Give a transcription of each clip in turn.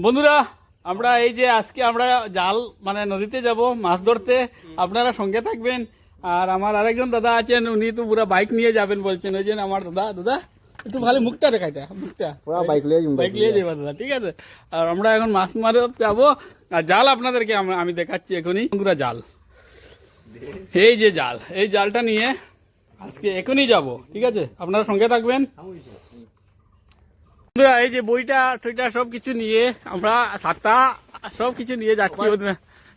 বন্ধুরা আমরা এই যে আজকে আমরা জাল মানে নদীতে যাব মাছ ধরতে আপনারা সঙ্গে থাকবেন। আর আমার আরেকজন দাদা আছেন উনি তো পুরো বাইক নিয়ে যাবেন বলছেন ওই জন্য আমার দাদা দাদা একটু ভালো মুখটা দেখাইতে মুখটা। পুরা বাইক যাব, বাইক নিয়ে যাবা দাদা ঠিক আছে? আর আমরা এখন মাছ মারতে যাব আর জাল আপনাদেরকে আমি- আমি দেখাচ্ছি এখনই। বন্ধুরা জাল। এই যে জাল এই জালটা নিয়ে আজকে এখনই যাব ঠিক আছে? আপনারা সঙ্গে থাকবেন। বন্ধুরা এই যে বইটা টইটা সব কিছু নিয়ে আমরা সাতটা সব কিছু নিয়ে যাচ্ছি বন্ধুরা।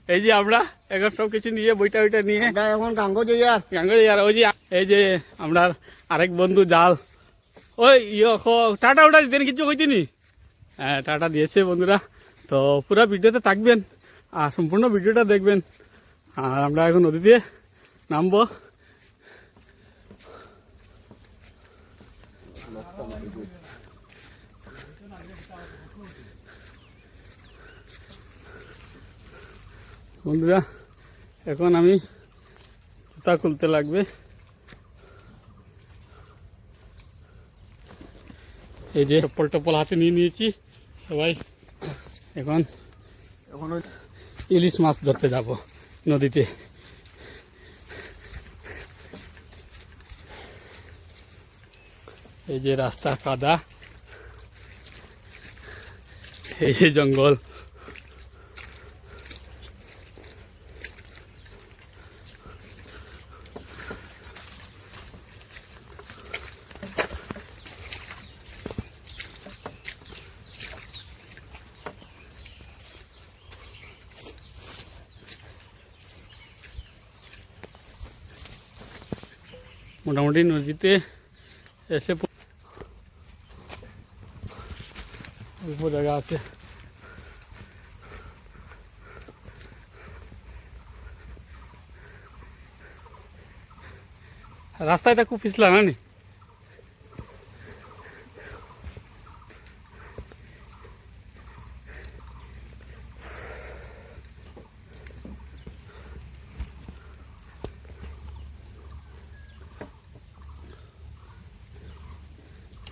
এই যে আমরা এখন সব কিছু নিয়ে বইটা ওইটা নিয়ে এখন গাঙ্গ আর গাঙ্গে আর ওই যে এই যে আমরা আরেক বন্ধু জাল। ওই ইয়ে টাটা ওটা দিতেন কিছু কইতিনি হ্যাঁ টাটা দিয়েছে বন্ধুরা। তো পুরো ভিডিওতে থাকবেন আর সম্পূর্ণ ভিডিওটা দেখবেন। আর আমরা এখন নদীতে নামবো। বন্ধুরা, এখন আমি জুতা খুলতে লাগবে। এই যে টপ্পল টপ্পল হাতে নিয়ে নিয়েছি, সবাই। এখন এখন ইলিশ মাছ ধরতে যাব নদীতে। এই যে রাস্তা কাদা, এই যে জঙ্গল। মোটামুটি নদীতে এসে অল্প জায়গা আছে। রাস্তাটা খুব পিছলা না নি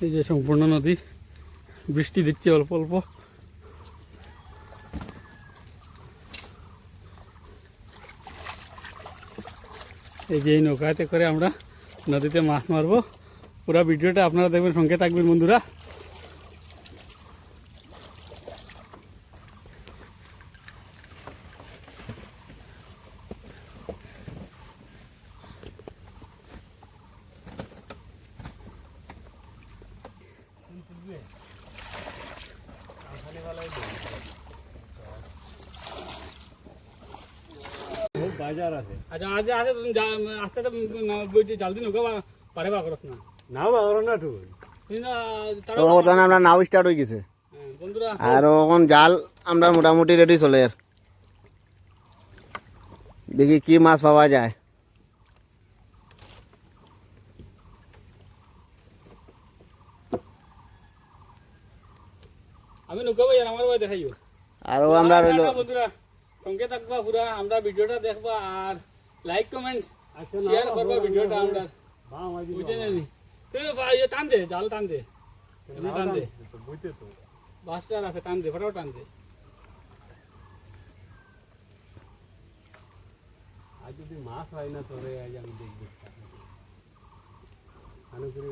এই যে সম্পূর্ণ নদী। বৃষ্টি দিচ্ছে অল্প অল্প। এই যে এই নৌকাতে করে আমরা নদীতে মাছ মারবো। পুরো ভিডিওটা আপনারা দেখবেন, সঙ্গে থাকবেন বন্ধুরা। বাজার আছে। আচ্ছা আজ আজ তুমি আস্তে আস্তে বইটি জাল নৌকা পারে বা করস না। না বাজার না তুই তুই না তারা তো বর্তমানে আমরা নাও স্টার্ট হয়ে গেছে। হ্যাঁ, আর এখন জাল আমরা মোটামুটি রেডি চলে আর। দেখি কি মাছ পাওয়া যায়। আমি নৌকা ভাই আমার ভাই দেখাইও। আরও আমরা রইল। বন্ধুরা। সঙ্গে থাকবা পুরা আমরা ভিডিওটা দেখবা আর লাইক কমেন্ট শেয়ার করবা ভিডিওটা আমরা। বুঝে ইয়ে টান দে জাল টান দে। এমনি টান দে। বুঝতে তো। আছে টান দে ফটাফট টান দে। আজ যদি মাছ হয় না তোরে আজ আমি দেখব। করি।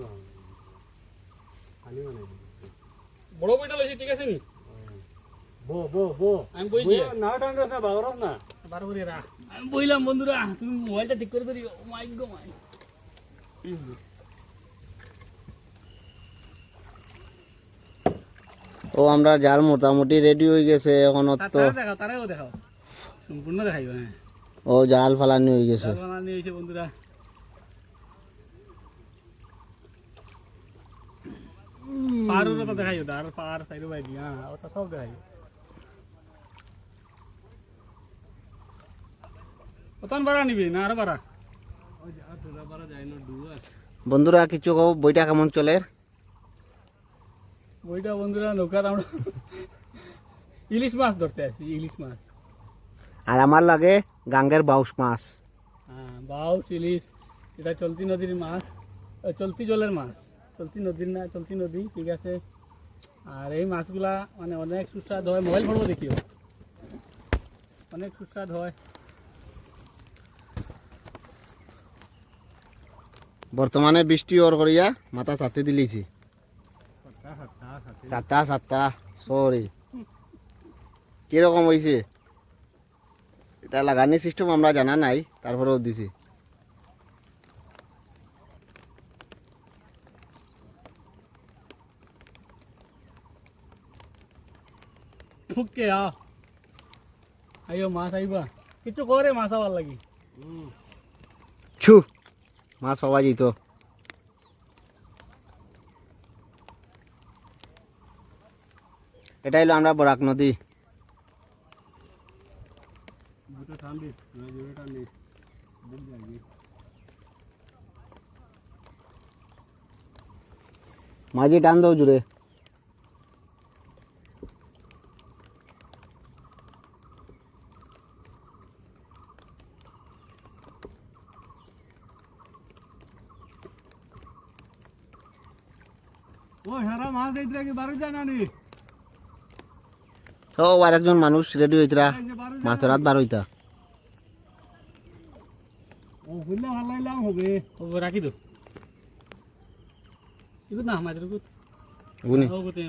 মানে বড় বইটা লইছি ঠিক আছে নি? বো বো বো। আমি বই দিয়ে। না টান না বাগর না? বার করে আমি বইলাম বন্ধুরা তুমি মোবাইলটা ঠিক করে ধরি ও মাই গো মাই ও আমরা জাল মোটামুটি রেডি হয়ে গেছে এখন তো দেখাও তারাও দেখাও। সম্পূর্ণ দেখাইব হ্যাঁ। ও জাল ফালানি হয়ে গেছে। হয়েছে বন্ধুরা। পারুর তো দেখাইও আর পার সাইড বাই দি হ্যাঁ ওটা সব দেখাইও। নিবি না আর বন্ধুরা কিছু কও বইটা কেমন চলে? ওইটা বন্ধুরা নৌকা আমরা ইলিশ মাছ ধরতে আসি ইলিশ মাছ। আর আমার লাগে গাঙ্গের বাউস মাছ। হ্যাঁ বাউস ইলিশ এটা চলতি নদীর মাছ চলতি জলের মাছ। চলতি নদীর না চলতি নদী ঠিক আছে। আর এই মাছগুলা মানে অনেক সুস্বাদ হয় মোবাইল ফোনও দেখিও অনেক সুস্বাদ হয়। বর্তমানে বৃষ্টি ওর করিয়া মাথা চাতে দিলিছি। সাতটা সাতটা সরি কীরকম হয়েছে এটা লাগানি সিস্টেম আমরা জানা নাই তারপরেও দিছি। ওকে আ। আইও মাছ আইবা কিছু করে মাছ আবার লাগি। ছু। মাছ পাওয়া যেত। এটা হলো আমরা বরাক নদী। মাঝি টান দাও জুড়ে ও আর একজন মানুষ রেডি হইতরা মাছ রাত বার হইতা ও বুঝলে ভালো লাগলাম হবে। ও রাখি দো ইগুত না মাছ ইগুত বুনি ও গুতে